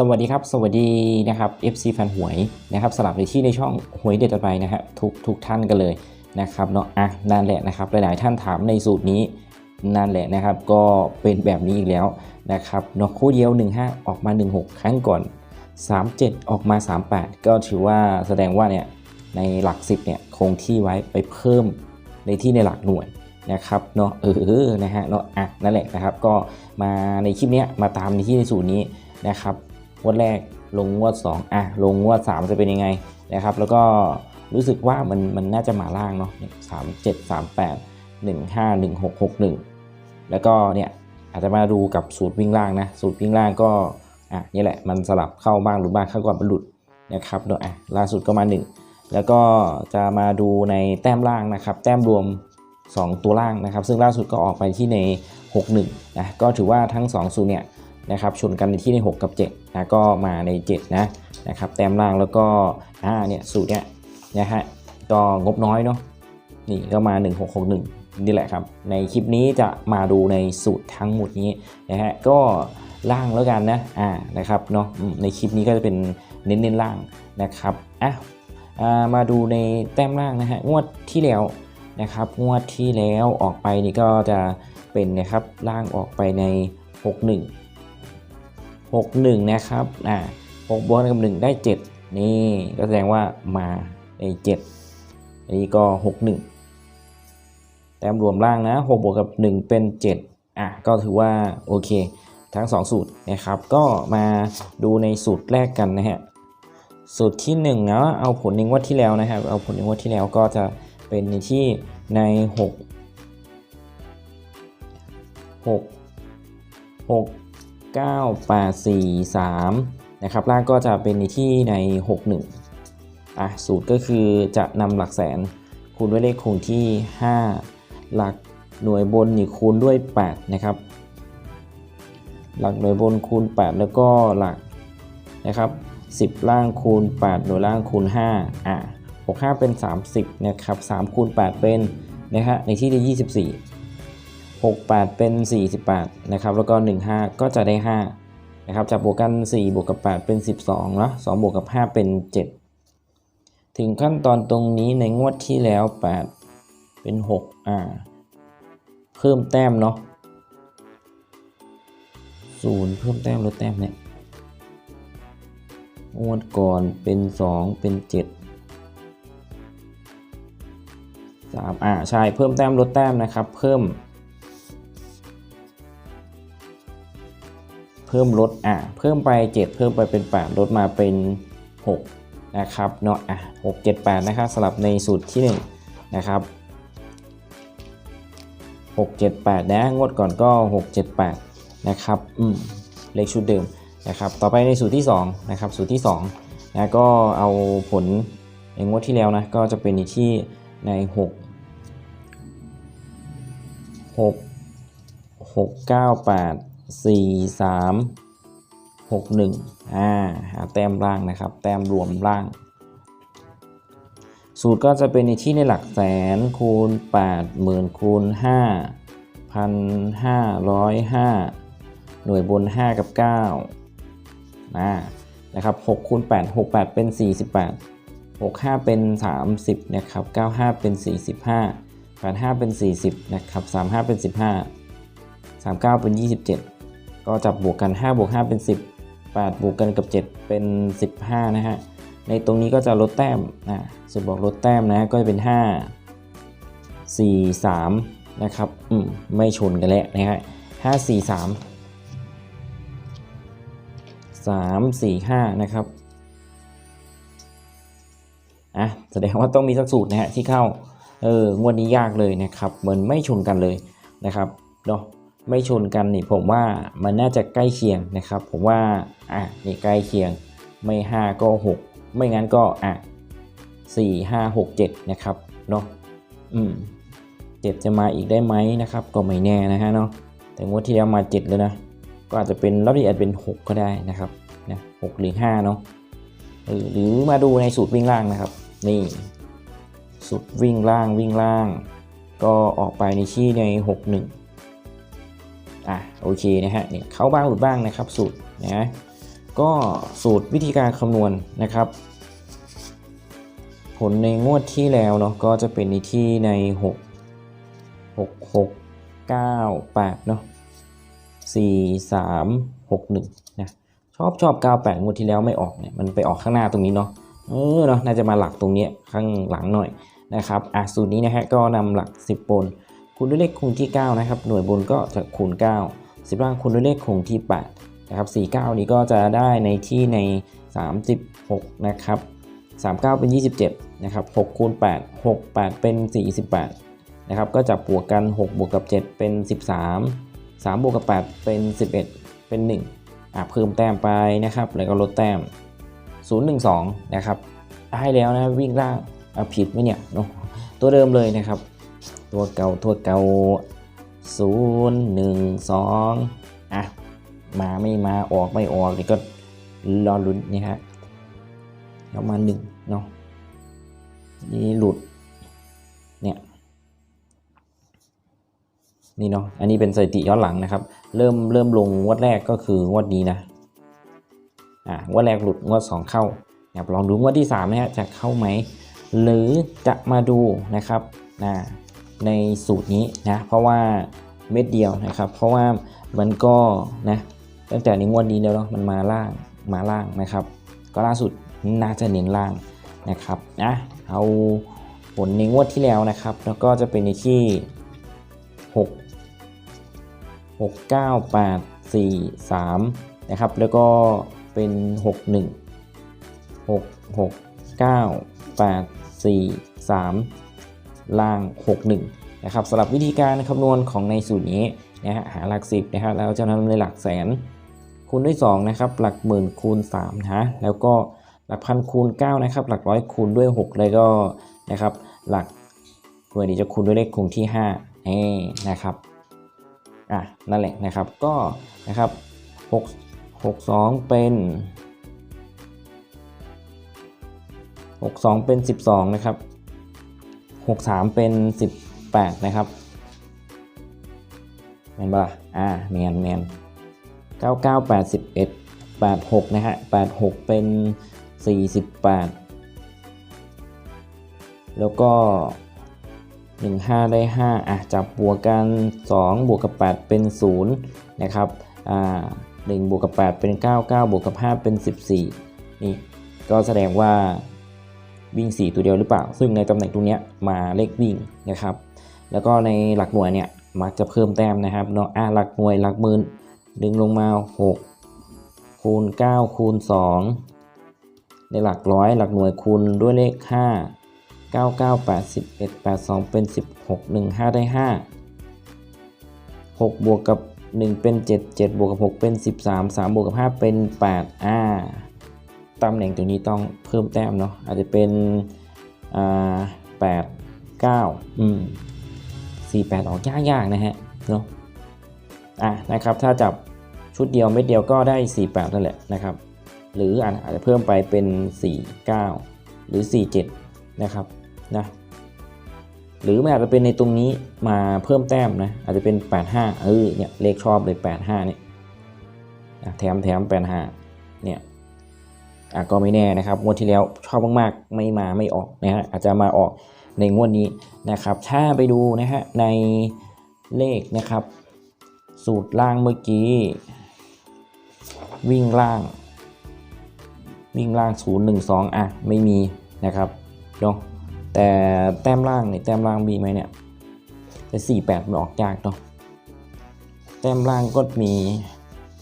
สวัสดีครับ สวัสดีนะครับ FC แฟนหวยนะครับสลับในที่ในช่องหวยเด็ดไปนะฮะทุกทุกท่านกันเลยนะครับเนาะอะนั่นแหละนะครับหลายๆท่านถามในสูตรนี้นั่นแหละนะครับ ก็เป็นแบบนี้อีกแล้วนะครับเนาะคู่เดียว 15 ออกมา 16 ครั้งก่อน 37 ออกมา 38 ก็ถือว่าแสดงว่าเนี่ยในหลัก 10เนี่ยคงที่ไว้ไปเพิ่มในที่ในหลักหน่วยนะครับเนาะเออนะฮะเนาะอะนั่นแหละนะครับ ก็มาในคลิปเนี้ยมาตามในที่ในสูตรนี้นะครับ งวดแรกลงงวด 2 อะ ลงงวด 3 จะเป็นยังไงนะครับ แล้วก็รู้สึกว่ามันมันน่าจะมาล่างเนาะสามเจ็ดสามแปดหนึ่งห้าหนึ่งหกหกหนึ่งแล้วก็เนี่ยอาจจะมาดูกับสูตรวิ่งล่างนะ สูตรวิ่งล่างก็อะนี่แหละมันสลับเข้าบ้างหรือบ้างเข้าก่อนบรรลุดนะครับเนาะอะล่าสุดก็มา 1 แล้วก็จะมาดูในแต้มล่างนะครับ แต้มรวม 2 ตัวล่างนะครับ ซึ่งล่าสุดก็ออกไปที่ใน 61นะก็ถือว่าทั้ง2สูตรเนี่ย นะครับชนกันในที่ใน 6 กับ7นะก็มาใน7นะนะครับแต้มล่างแล้วก็อ่าเนี่ยสูตรเนี่ยนะฮะก็งบน้อยเนาะนี่ก็มา 1661 นี่แหละครับ ในคลิปนี้จะมาดูในสูตรทั้งหมดนี้นะฮะก็ล่างแล้วกันนะอ่านะครับเนาะในคลิปนี้ก็จะเป็นเน้นๆล่างนะครับอะมาดูในแต้มล่างนะฮะงวดที่แล้วนะครับงวดที่แล้วออกไปนี่ก็จะเป็นนะครับล่างออกไปใน 61 61 นะครับอ่า6บวกกับ1ได้ 7 นี่ก็แสดงว่ามาใน7อันนี้ก็ 61 แต้มรวมล่างนะ6บวกกับ 1 เป็น 7 อะ ก็ถือว่าโอเค ทั้ง 2 สูตรนะครับ ก็มาดูในสูตรแรกกันนะฮะ สูตรที่1นะเอาผลในงวดที่แล้วนะครับ เอาผลในงวดที่แล้วก็จะเป็นในที่ใน 6 6 6 9 8 4 3 นะครับล่างก็จะเป็นในที่ใน 61 อะ สูตรก็คือจะนำหลักแสนคูณด้วยเลขคงที่ 5 หลักหน่วยบนนี่คูณด้วย 8 นะครับ หลักหน่วยบนคูณ 8 แล้วก็หลักนะครับ 10 ล่างคูณ 8 หน่วยล่างคูณ 5 อะ65 เป็น 30 นะครับ3คูณ 8 เป็นนะฮะในที่ได้24 68 เป็น 48 นะครับ แล้วก็ 15 ก็จะได้ 5 นะครับจับบวกกัน 4 บวกกับ 8 เป็น 12เนาะ2บวกกับ 5 เป็น 7 ถึงขั้นตอนตรงนี้ในงวดที่แล้ว 8 เป็น 6 อ่า เพิ่มแต้มเนาะศูนย์เพิ่มแต้มลดแต้มเนี่ยงวดก่อนเป็น 2 เป็น 7 3อ่าใช่ เพิ่มแต้มลดแต้มนะครับ เพิ่ม เพิ่มลดอะเพิ่มไป 7 เพิ่มไปเป็น 8 ลดมาเป็น 6 นะครับเนาะอะ6 7 8นะครับสลับในสูตรที่ 1 นะครับ 6 7 8 นะงวดก่อนก็ 6 7 8 นะครับอืมเลขชุดเดิมนะครับต่อไปในสูตรที่2นะครับสูตรที่2นะก็เอาผลในงวดที่แล้วนะก็จะเป็นที่ใน 6 6 6 9 8 4 3 6 1อ่าหาแต้มล่างนะครับ แต้มรวมล่าง สูตรก็จะเป็นในที่ในหลักแสนคูณ8หมื่นคูณ5พันห้าร้อยห้าหน่วยบน 5 กับ 9นะนะครับ6คูณ8 6 8 เป็น 48 6 5 เป็น 30 นะครับ 95 เป็น 45 85 เป็น 40 นะครับ 35 เป็น 15 39 เป็น 27 ก็จับบวกกัน5บวก5เป็น 10 8 บวกกันกับ 7 เป็น 15 นะฮะ ในตรงนี้ก็จะลดแต้มนะสุดบอกลดแต้มนะ ก็จะเป็น 5 4 3 นะครับอืมไม่ชนกันแล้วนะฮะ5 4 3 3 4 5 นะครับอะแสดงว่าต้องมีสักสูตรนะฮะที่เข้า เอองวดนี้ยากเลยนะครับ เหมือนไม่ชนกันเลยนะครับเนาะ ไม่ชนกันนี่ผมว่ามันน่าจะใกล้เคียงนะครับ ผมว่าอะนี่ใกล้เคียงไม่ 5 ก็ 6 ไม่งั้นก็อะ4 5 6 7 นะครับเนาะอืม7จะมาอีกได้ไหมนะครับ ก็ไม่แน่นะฮะเนาะแต่งวดที่แล้วมา 7 แล้วนะ ก็อาจจะเป็นรอบนี้อาจเป็น 6 ก็ได้นะครับนะ6หรือ5เนาะหรือมาดูในสูตรวิ่งล่างนะครับ นี่สูตรวิ่งล่างวิ่งล่าง ก็ออกไปในที่ใน 61 อะโอเคนะฮะเนี่ยเข้าบ้างหลุดบ้างนะครับสูตรนะก็สูตรวิธีการคำนวณนะครับ ผลในงวดที่แล้วเนาะก็จะเป็นในที่ใน 6 6 6 9 8เนาะ4 3 6 1นะชอบชอบ 98 งวดที่แล้วไม่ออกเนี่ยมันไปออกข้างหน้าตรงนี้เนาะเออเนาะน่าจะมาหลักตรงเนี้ยข้างหลังหน่อยนะครับอะสูตรนี้นะฮะก็นำหลัก 10บน คูณด้วยเลขคงที่ 9 นะครับ หน่วยบนก็จะคูณ 9 10 ล่างคูณด้วยเลขคงที่ 8 นะครับ 49 นี้ก็จะได้ในที่ใน 36 นะครับ 39 เป็น 27 นะครับ 6คูณ8 6 8 เป็น 48 นะครับ ก็จับบวกกัน 6 บวกกับ 7 เป็น 13 3 บวกกับ 8 เป็น 11 เป็น 1อะเพิ่มแต้มไปนะครับ แล้วก็ลดแต้ม 0 1 2 นะครับ ได้แล้วนะวิ่งล่างอะผิดไหมเนี่ยเนาะตัวเดิมเลยนะครับ ตัวเก่าตัวเก่า0 1 2อะ มาไม่มาออกไม่ออกนี่ก็รอลุ้นนี่ฮะแล้วมาหนึ่งเนาะนี่หลุดเนี่ยนี่เนาะอันนี้เป็นสถิติย้อนหลังนะครับ เริ่มเริ่มลงงวดแรกก็คืองวดนี้นะอ่างวดแรกหลุดงวด 2 เข้านะครับลองดูงวดที่3นะฮะจะเข้าไหมหรือจะมาดูนะครับนะ ในสูตรนี้นะเพราะว่าเม็ดเดียวนะครับ เพราะว่ามันก็นะตั้งแต่ในงวดนี้แล้วเนาะมันมาล่างมาล่างนะครับ ก็ล่าสุดน่าจะเน้นล่างนะครับนะเอาผลในงวดที่แล้วนะครับ แล้วก็จะเป็นในที่ 6 6 9 8 4 3นะครับแล้วก็เป็น 6 1 6 6 9 8 4 3 ล่าง 6 1นะครับสำหรับวิธีการคำนวณของในสูตรนี้นะฮะหาหลัก 10นะครับแล้วจะนำในหลักแสนคูณด้วย2นะครับหลักหมื่นคูณ3นะแล้วก็หลักพันคูณ9นะครับหลักร้อยคูณด้วย 6 เลยก็นะครับหลักหน่วยนี้จะคูณด้วยเลขคงที่5นี่นะครับอะนั่นแหละนะครับก็นะครับ6 6 2 เป็น 6 2 เป็น 12 นะครับ 6 3 เป็น 18 นะครับแมนบ่ล่ะอ่าแมนแมน99 81 86 นะฮะ 86 เป็น 48 แล้วก็ 15 ได้ 5 อะ จับบวกกัน 2 บวกกับ 8 เป็น 0 นะครับ อ่า1บวกกับ 8 เป็น 9 9 บวกกับ 5 เป็น 14 นี่ ก็แสดงว่า วิ่ง 4 ตัวเดียวหรือเปล่า ซึ่งในตำแหน่งตรงเนี้ยมาเลขวิ่งนะครับ แล้วก็ในหลักหน่วยเนี่ยมักจะเพิ่มแต้มนะครับเนาะอะหลักหน่วยหลักหมื่นดึงลงมา 6 คูณ 9 คูณ 2 ในหลักร้อยหลักหน่วยคูณด้วยเลข 5 9 9 81 82 เป็น 16 1 5 ได้ 5 6 บวกกับ 1 เป็น 7 7 บวกกับ 6 เป็น 13 3 บวกกับ 5 เป็น 8อ่า ตำแหน่งตรงนี้ต้องเพิ่มแต้มเนาะอาจจะเป็นอ่า8 9อืม48ออกยากๆนะฮะเนาะอะนะครับถ้าจับชุดเดียวเม็ดเดียวก็ได้ 48นั่นแหละนะครับ หรืออาจจะเพิ่มไปเป็น 49 หรือ 47 นะครับนะหรือมันอาจจะเป็นในตรงนี้มาเพิ่มแต้มนะอาจจะเป็น 85 เออเนี่ยเลขชอบเลย 85เนี่ยแถมแถม85 อะก็ไม่แน่นะครับงวดที่แล้วชอบมากๆไม่มาไม่ออกนะฮะอาจจะมาออกในงวดนี้นะครับ ถ้าไปดูนะฮะในเลขนะครับ สูตรล่างเมื่อกี้ วิ่งล่าง วิ่งล่าง 0 1 2 อะ ไม่มีนะครับเนาะแต่แต้มล่างเนี่ยแต้มล่างมีไหมเนี่ยแต่4 8มันออกยากเนาะแต้มล่างก็มี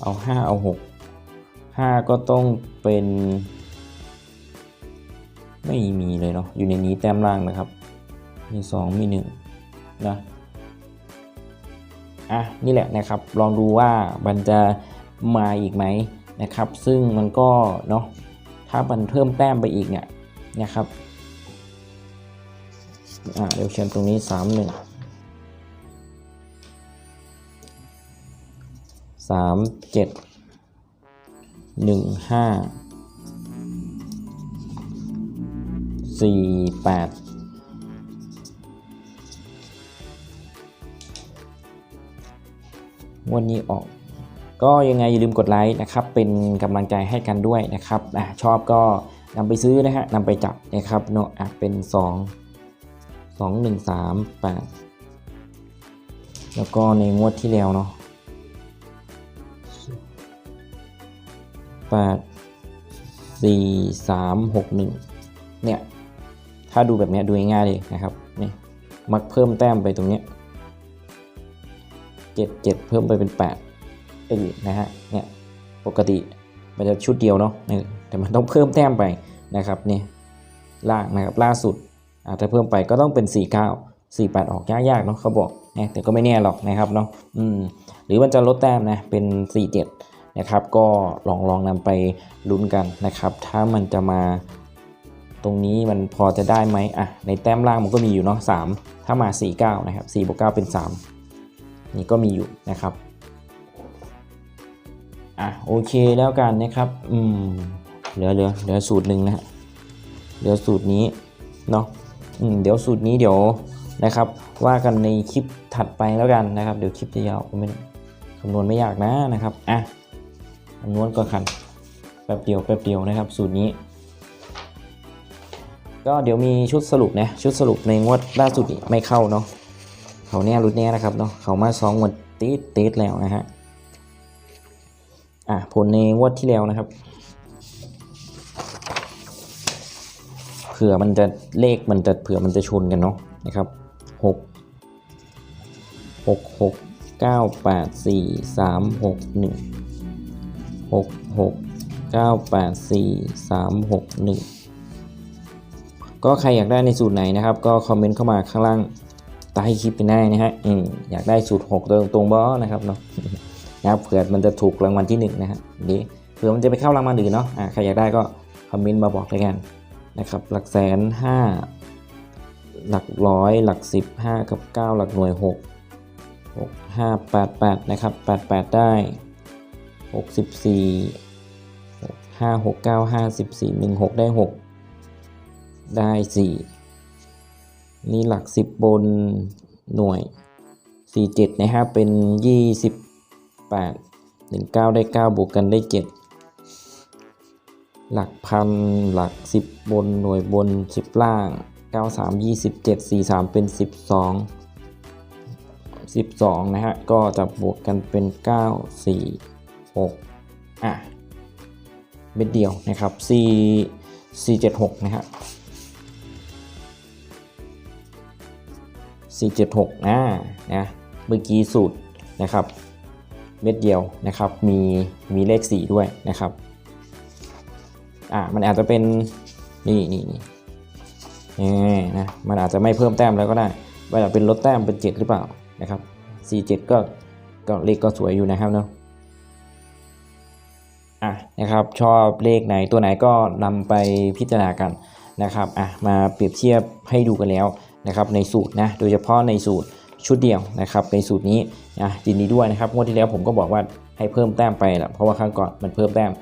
เอา5เอา6 5 ก็ต้องเป็น ไม่มีเลยเนาะอยู่ในนี้แต้มล่างนะครับ มี 2 มี 1 นะอะนี่แหละนะครับ ลองดูว่ามันจะมาอีกไหมนะครับ ซึ่งมันก็เนาะถ้ามันเพิ่มแต้มไปอีกเนี่ยนะครับอ่าเดี๋ยวเขียนตรงนี้ 3 1 3 7 1 5 4 8วันนี้ออก ก็ยังไงอย่าลืมกดไลค์นะครับ เป็นกำลังใจให้กันด้วยนะครับอชอบก็นำไปซื้อนะฮะนำไปจับนะครับเนาะอะเป็น 2 2 1 3 8 แล้วก็ในงวดที่แล้วเนาะ 8 4 3 6 1 เนี่ย ถ้าดูแบบนี้ดูง่ายๆเลยนะครับนี่มักเพิ่มแต้มไปตรงเนี้ยเจ็ดเจ็ดเพิ่มไปเป็นแปดเออนะฮะ เนี่ย ปกติมันจะชุดเดียวเนาะแต่มันต้องเพิ่มแต้มไปนะครับนี่ล่างนะครับล่าสุดอาจจะเพิ่มไปก็ต้องเป็น 4 9 4 8 ออกยากๆเนาะเขาบอกนะแต่ก็ไม่แน่หรอกนะครับเนาะอืมหรือมันจะลดแต้มนะเป็น 4 7 นะครับ ก็ลองลองนำไปลุ้นกันนะครับ ถ้ามันจะมาตรงนี้มันพอจะได้ไหมอะในแต้มล่างมันก็มีอยู่เนาะ3ถ้ามา 4 9 นะครับ4บวก9เป็น 3 นี่ก็มีอยู่นะครับอะโอเคแล้วกันนะครับอืมเหลือเหลือเหลือสูตรหนึ่งนะฮะเหลือสูตรนี้เนาะอืมเดี๋ยวสูตรนี้เดี๋ยวนะครับ ว่ากันในคลิปถัดไปแล้วกันนะครับ เดี๋ยวคลิปจะยาวไม่คำนวณไม่ยากนะนะครับอะ คำนวณก็คันแป๊บเดียวแป๊บเดียวนะครับ สูตรนี้ ก็เดี๋ยวมีชุดสรุปนะชุดสรุปในงวดล่าสุดไม่เข้าเนาะเขาเนี่ยรุดเนี้ยนะครับเนาะเขามาสองงวดติดติดแล้วนะฮะอะผลในงวดที่แล้วนะครับเผื่อมันจะเลขมันจะเผื่อมันจะชนกันเนาะนะครับหกหกหกเก้าแปดสี่สามหกหนึ่ง หกหกเก้าแปดสี่สามหกหนึ่งก็ใครอยากได้ในสูตรไหนนะครับ ก็คอมเมนต์เข้ามาข้างล่างใต้คลิปไปได้นะฮะอืมอยากได้สูตร6ตรงตรงบอนะครับเนาะนะครับเผื่อมันจะถูกรางวัลที่1นะฮะนี้เผื่อมันจะไปเข้ารางวัลอื่นเนาะอ่าใครอยากได้ก็คอมเมนต์มาบอกเลยกันนะครับหลักแสนห้าหลักร้อยหลักสิบห้ากับเก้าหลักหน่วยหกหกห้าแปดแปดนะครับแปดแปดได้ หกสิบสี่ห้าหกเก้าห้าสิบสี่หนึ่งหกได้หกได้4นี่หลัก10บนหน่วย47นะครับเป็น28 19ได้9บวกกันได้7หลักพันหลัก10บนหน่วยบน10ล่าง93 27 43เป็น12 12 นะฮะ ก็จะบวกกันเป็น 9 4 6อะเม็ดเดียวนะครับ4 476นะฮะ476อ่านะเมื่อกี้สูตรนะครับ เม็ดเดียวนะครับมีมีเลข 4 ด้วยนะครับอ่ามันอาจจะเป็นนี่นี่นี่นี่นะมันอาจจะไม่เพิ่มแต้มแล้วก็ได้ว่าจะเป็นลดแต้มเป็น 7 หรือเปล่านะครับ47ก็ก็เลขก็สวยอยู่นะครับเนาะ อะนะครับชอบเลขไหนตัวไหนก็นำไปพิจารณากันนะครับอะมาเปรียบเทียบให้ดูกันแล้วนะครับในสูตรนะโดยเฉพาะในสูตรชุดเดียวนะครับในสูตรนี้นะยินดีด้วยนะครับงวดที่แล้วผมก็บอกว่าให้เพิ่มแต้มไปแหละเพราะว่าครั้งก่อนมันเพิ่มแต้ม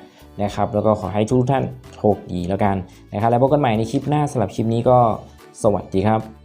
นะครับแล้วก็ขอให้ทุกท่านโชคดีแล้วกันนะครับแล้วพบกันใหม่ในคลิปหน้าสำหรับคลิปนี้ก็สวัสดีครับ